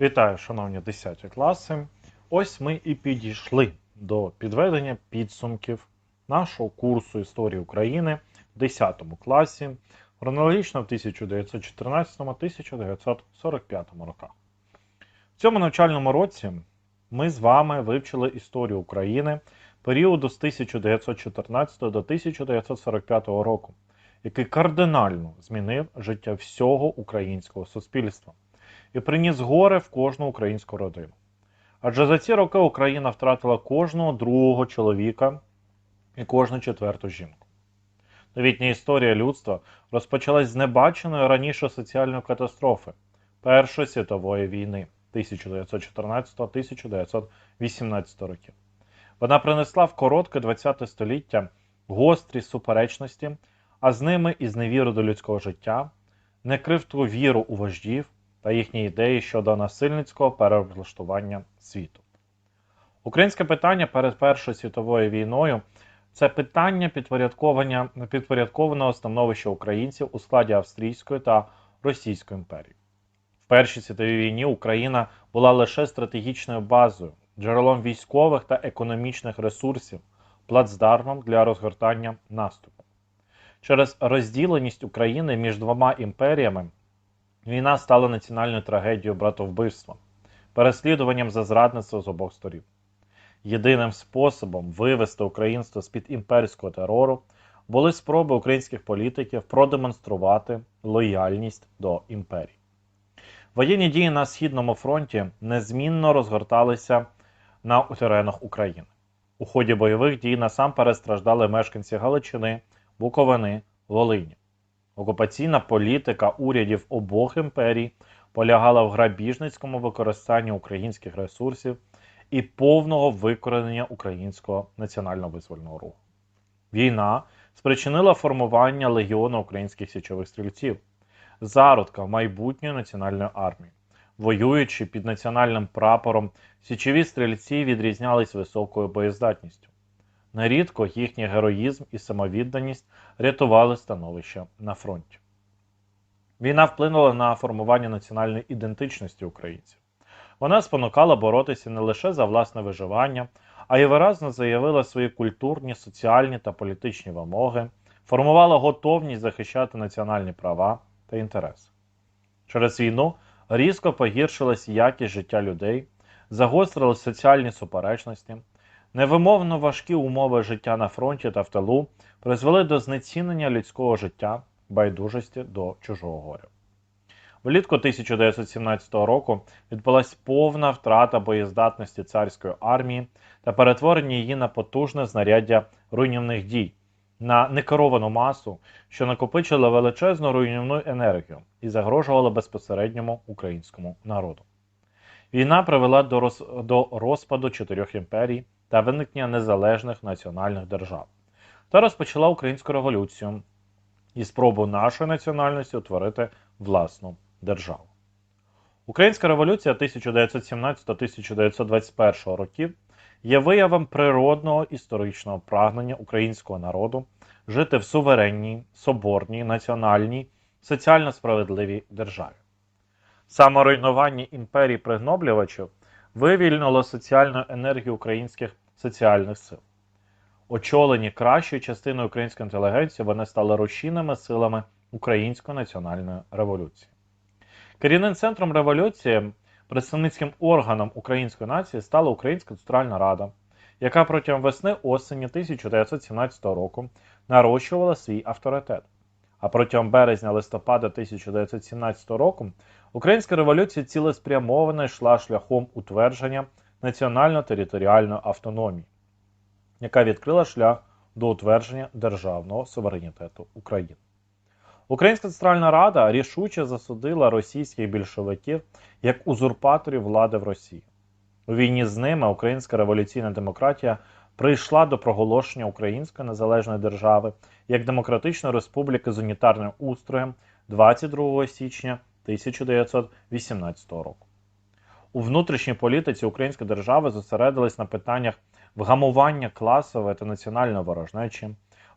Вітаю, шановні 10 класи. Ось ми і підійшли до підведення підсумків нашого курсу історії України в 10 класі, хронологічно в 1914-1945 роках. В цьому навчальному році ми з вами вивчили історію України періоду з 1914 до 1945 року, який кардинально змінив життя всього українського суспільства і приніс горе в кожну українську родину. Адже за ці роки Україна втратила кожного другого чоловіка і кожну четверту жінку. Новітня історія людства розпочалась з небаченої раніше соціальної катастрофи Першої світової війни 1914-1918 років. Вона принесла в коротке ХХ століття гострі суперечності, а з ними і зневіру до людського життя, некривту віру у вождів та їхні ідеї щодо насильницького переоблаштування світу. Українське питання перед Першою світовою війною це питання підпорядковання підпорядкованого становища українців у складі Австрійської та Російської імперії. В Першій світовій війні Україна була лише стратегічною базою, джерелом військових та економічних ресурсів, плацдармом для розгортання наступу. Через розділеність України між двома імперіями Війна стала національною трагедією братовбивства, переслідуванням за зрадництво з обох сторін. Єдиним способом вивести українство з-під імперського терору були спроби українських політиків продемонструвати лояльність до імперії. Воєнні дії на Східному фронті незмінно розгорталися на теренах України. У ході бойових дій насамперед страждали мешканці Галичини, Буковини, Волині. Окупаційна політика урядів обох імперій полягала в грабіжницькому використанні українських ресурсів і повного викоренення українського національно-визвольного руху. Війна спричинила формування легіону українських січових стрільців, зародка майбутньої національної армії. Воюючи під національним прапором, січові стрільці відрізнялись високою боєздатністю. Нерідко їхній героїзм і самовідданість рятували становище на фронті. Війна вплинула на формування національної ідентичності українців. Вона спонукала боротися не лише за власне виживання, а й виразно заявила свої культурні, соціальні та політичні вимоги, формувала готовність захищати національні права та інтереси. Через війну різко погіршилась якість життя людей, загострились соціальні суперечності. Невимовно важкі умови життя на фронті та в тилу призвели до знецінення людського життя, байдужості до чужого горя. Влітку 1917 року відбулася повна втрата боєздатності царської армії та перетворення її на потужне знаряддя руйнівних дій, на некеровану масу, що накопичила величезну руйнівну енергію і загрожувала безпосередньому українському народу. Війна привела до, роз... до розпаду чотирьох імперій та виникнення незалежних національних держав та розпочала українську революцію і спробу нашої національності утворити власну державу. Українська революція 1917-1921 років є виявом природного історичного прагнення українського народу жити в суверенній, соборній, національній, соціально справедливій державі. Саморуйнування імперії пригноблювачів вивільнило соціальну енергію українських соціальних сил. Очолені кращою частиною української інтелігенції, вони стали рушійними силами Української національної революції. Керівним центром революції, представницьким органом української нації стала Українська Центральна Рада, яка протягом весни осені 1917 року нарощувала свій авторитет. А протягом березня-листопада 1917 року Українська революція цілеспрямовано йшла шляхом утвердження національно-територіальної автономії, яка відкрила шлях до утвердження державного суверенітету України. Українська Центральна Рада рішуче засудила російських більшовиків як узурпаторів влади в Росії. У війні з ними Українська революційна демократія прийшла до проголошення Української незалежної держави як демократичної республіки з унітарним устроєм 22 січня 1918 року. У внутрішній політиці українська держава зосередилась на питаннях вгамування класової та національної ворожнечі,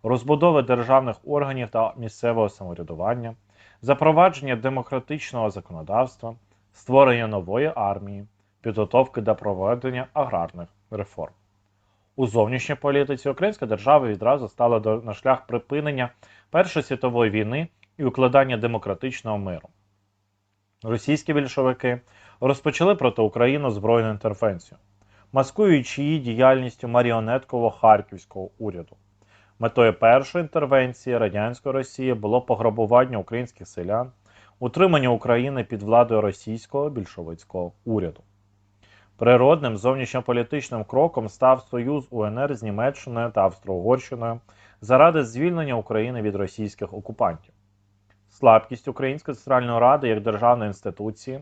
розбудови державних органів та місцевого самоврядування, запровадження демократичного законодавства, створення нової армії, підготовки до проведення аграрних реформ. У зовнішній політиці українська держава відразу стала на шлях припинення Першої світової війни і укладання демократичного миру. Російські більшовики розпочали проти України збройну інтервенцію, маскуючи її діяльністю маріонеткового харківського уряду. Метою першої інтервенції радянської Росії було пограбування українських селян, утримання України під владою російського більшовицького уряду. Природним зовнішньополітичним кроком став союз УНР з Німеччиною та Австро-Угорщиною заради звільнення України від російських окупантів. Слабкість Української центральної ради як державної інституції,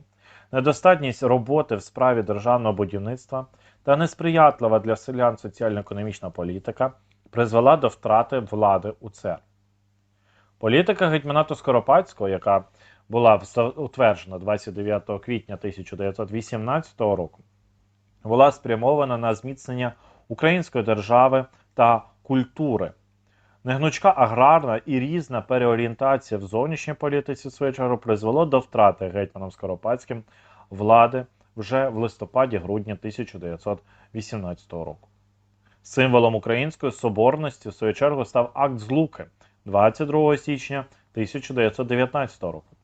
недостатність роботи в справі державного будівництва та несприятлива для селян соціально-економічна політика призвела до втрати влади у ЦЕР. Політика гетьманату Скоропадського, яка була утверджена 29 квітня 1918 року, була спрямована на зміцнення української держави та культури. Негнучка аграрна і різна переорієнтація в зовнішній політиці, чергу, призвело до втрати гетьманом Скоропадським влади вже в листопаді-грудні 1918 року. Символом української соборності, в свою чергу, став акт злуки 22 січня 1919 року.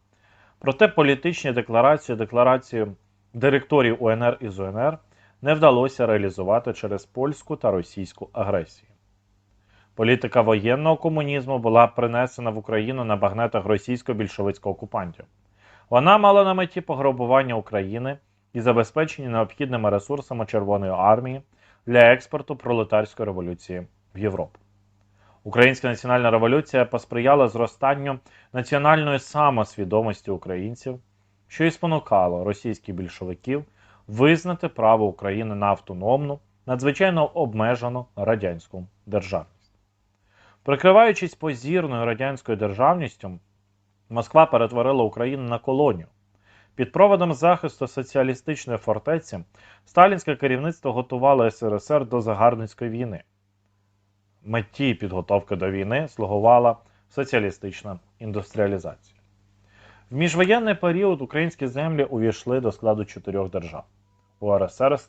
Проте політичні декларації, декларації директорів УНР і ЗУНР не вдалося реалізувати через польську та російську агресію. Політика воєнного комунізму була принесена в Україну на багнетах російсько-більшовицького окупантів. Вона мала на меті пограбування України і забезпечення необхідними ресурсами Червоної армії для експорту пролетарської революції в Європу. Українська національна революція посприяла зростанню національної самосвідомості українців, що і спонукало російських більшовиків визнати право України на автономну, надзвичайно обмежену радянську державність. Прикриваючись позірною радянською державністю, Москва перетворила Україну на колонію. Під проводом захисту соціалістичної фортеці сталінське керівництво готувало СРСР до загарбницької війни. Меті підготовки до війни слугувала соціалістична індустріалізація. В міжвоєнний період українські землі увійшли до складу чотирьох держав: УРСР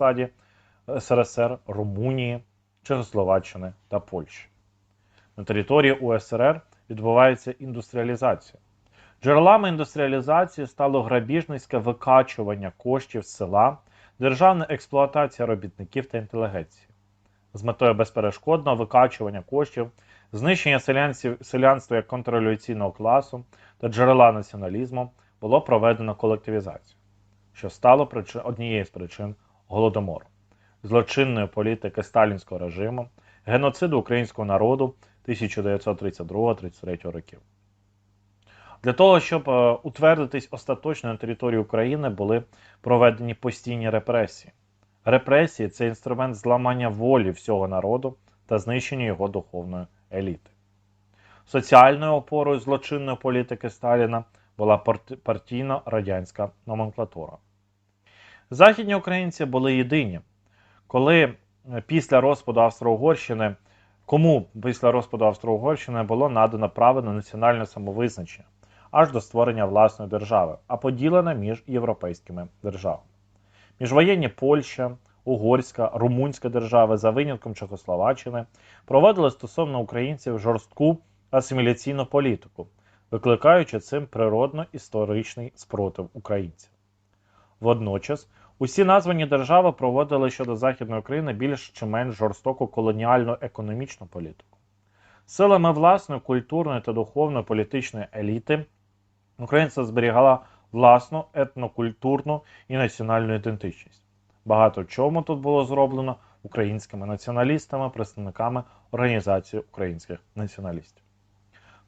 СРСР, Румунії, Чехословаччини та Польщі. На території УСРР відбувається індустріалізація. Джерелами індустріалізації стало грабіжницьке викачування коштів з села, державна експлуатація робітників та інтелігенції. З метою безперешкодного викачування коштів, знищення селянців, селянства як контрреволюційного класу та джерела націоналізму було проведено колективізацію, що стало причин, однією з причин голодомору, злочинної політики сталінського режиму, геноциду українського народу 1932-33 років. Для того, щоб е, утвердитись остаточно на території України, були проведені постійні репресії. Репресії це інструмент зламання волі всього народу та знищення його духовної еліти. Соціальною опорою злочинної політики Сталіна була парти- партійно-радянська номенклатура. Західні українці були єдині, коли е, після розпаду Австро-Угорщини, кому після розпаду Австро-Угорщини було надано право на національне самовизначення аж до створення власної держави, а поділене між європейськими державами. Міжвоєнні Польща, Угорська, Румунська держави за винятком Чехословаччини проводили стосовно українців жорстку асиміляційну політику, викликаючи цим природно-історичний спротив українців. Водночас, усі названі держави проводили щодо Західної України більш чи менш жорстоку колоніальну економічну політику. Силами власної культурної та духовної політичної еліти Українця зберігала власну етнокультурну і національну ідентичність. Багато чому тут було зроблено українськими націоналістами, представниками Організації українських націоналістів.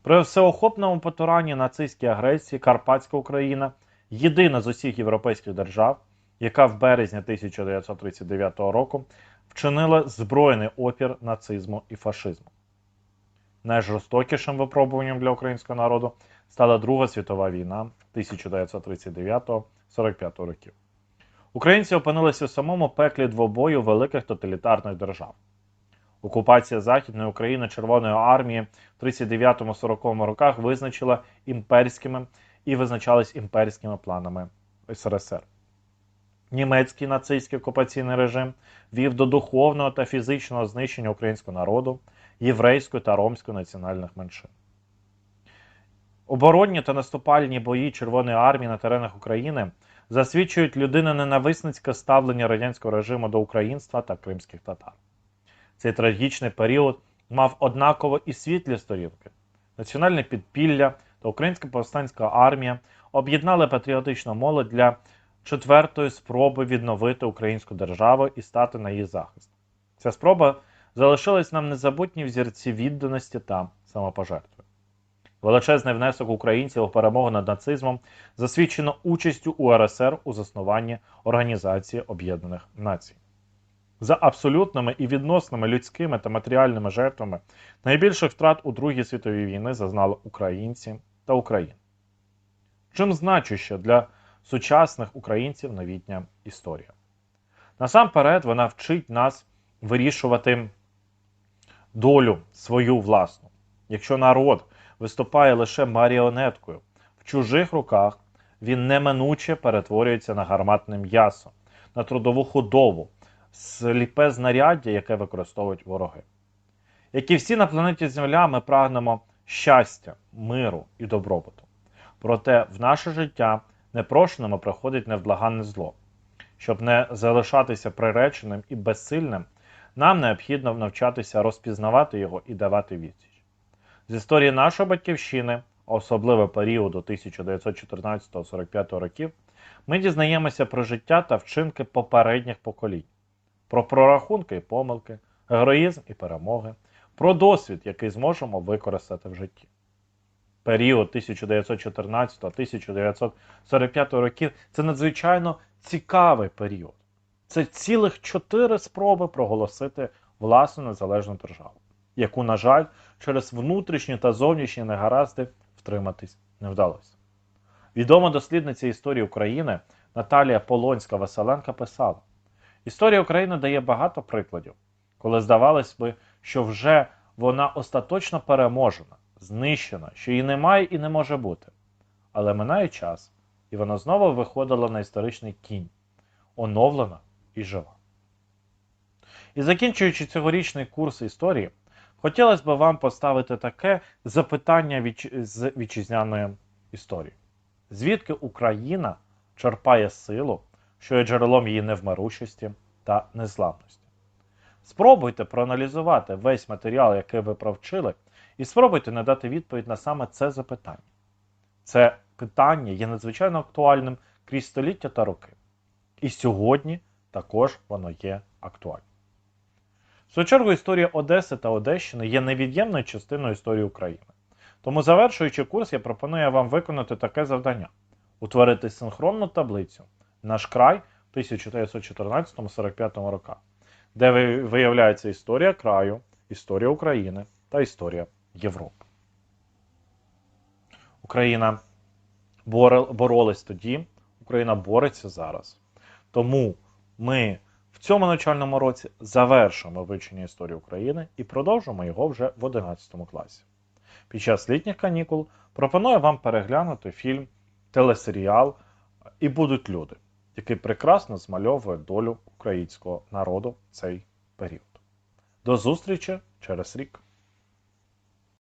При всеохопному потуранні нацистській агресії Карпатська Україна єдина з усіх європейських держав, яка в березні 1939 року вчинила збройний опір нацизму і фашизму. Найжорстокішим випробуванням для українського народу стала Друга світова війна 1939-45 років. Українці опинилися в самому пеклі двобою великих тоталітарних держав. Окупація Західної України Червоної армії в 39-40 роках визначила імперськими і визначалась імперськими планами СРСР. Німецький нацистський окупаційний режим вів до духовного та фізичного знищення українського народу, єврейської та ромської національних меншин. Оборонні та наступальні бої Червоної армії на теренах України засвідчують людиноненависницьке ставлення радянського режиму до українства та кримських татар. Цей трагічний період мав однаково і світлі сторінки. Національне підпілля та Українська повстанська армія об'єднали патріотичну молодь для четвертої спроби відновити українську державу і стати на її захист. Ця спроба залишилась нам незабутні взірці відданості та самопожертви. Величезний внесок українців у перемогу над нацизмом засвідчено участю УРСР у заснуванні Організації Об'єднаних Націй. За абсолютними і відносними людськими та матеріальними жертвами найбільших втрат у Другій світовій війни зазнали українці та Україна. Чим значуща для сучасних українців новітня історія? Насамперед, вона вчить нас вирішувати долю свою власну. Якщо народ виступає лише маріонеткою в чужих руках, він неминуче перетворюється на гарматне м'ясо, на трудову худобу, сліпе знаряддя, яке використовують вороги. Як і всі на планеті Земля, ми прагнемо щастя, миру і добробуту. Проте в наше життя непрошеними приходить невблаганне зло. Щоб не залишатися приреченим і безсильним, нам необхідно навчатися розпізнавати його і давати відсіч. З історії нашої батьківщини, особливо періоду 1914-45 років, ми дізнаємося про життя та вчинки попередніх поколінь, про прорахунки і помилки, героїзм і перемоги, про досвід, який зможемо використати в житті. Період 1914-1945 років це надзвичайно цікавий період. Це цілих чотири спроби проголосити власну незалежну державу, яку, на жаль, через внутрішні та зовнішні негаразди втриматись не вдалося. Відома дослідниця історії України Наталія Полонська Василенка писала: Історія України дає багато прикладів, коли здавалось би, що вже вона остаточно переможена, знищена, що її немає і не може бути. Але минає час, і вона знову виходила на історичний кінь, оновлена і жива. І закінчуючи цьогорічний курс історії, хотілося б вам поставити таке запитання вітч- з вітчизняної історії. Звідки Україна черпає силу, що є джерелом її невмирущості та незламності? Спробуйте проаналізувати весь матеріал, який ви провчили, і спробуйте надати відповідь на саме це запитання. Це питання є надзвичайно актуальним крізь століття та роки. І сьогодні також воно є актуальним. В свою чергу, історія Одеси та Одещини є невід'ємною частиною історії України. Тому, завершуючи курс, я пропоную вам виконати таке завдання: утворити синхронну таблицю Наш край в 1914-45 роках, де виявляється історія краю, історія України та історія Європи. Україна боролась тоді, Україна бореться зараз. Тому ми в цьому навчальному році завершимо вивчення історії України і продовжимо його вже в 11 класі. Під час літніх канікул пропоную вам переглянути фільм телесеріал І будуть люди, який прекрасно змальовує долю українського народу в цей період. До зустрічі через рік!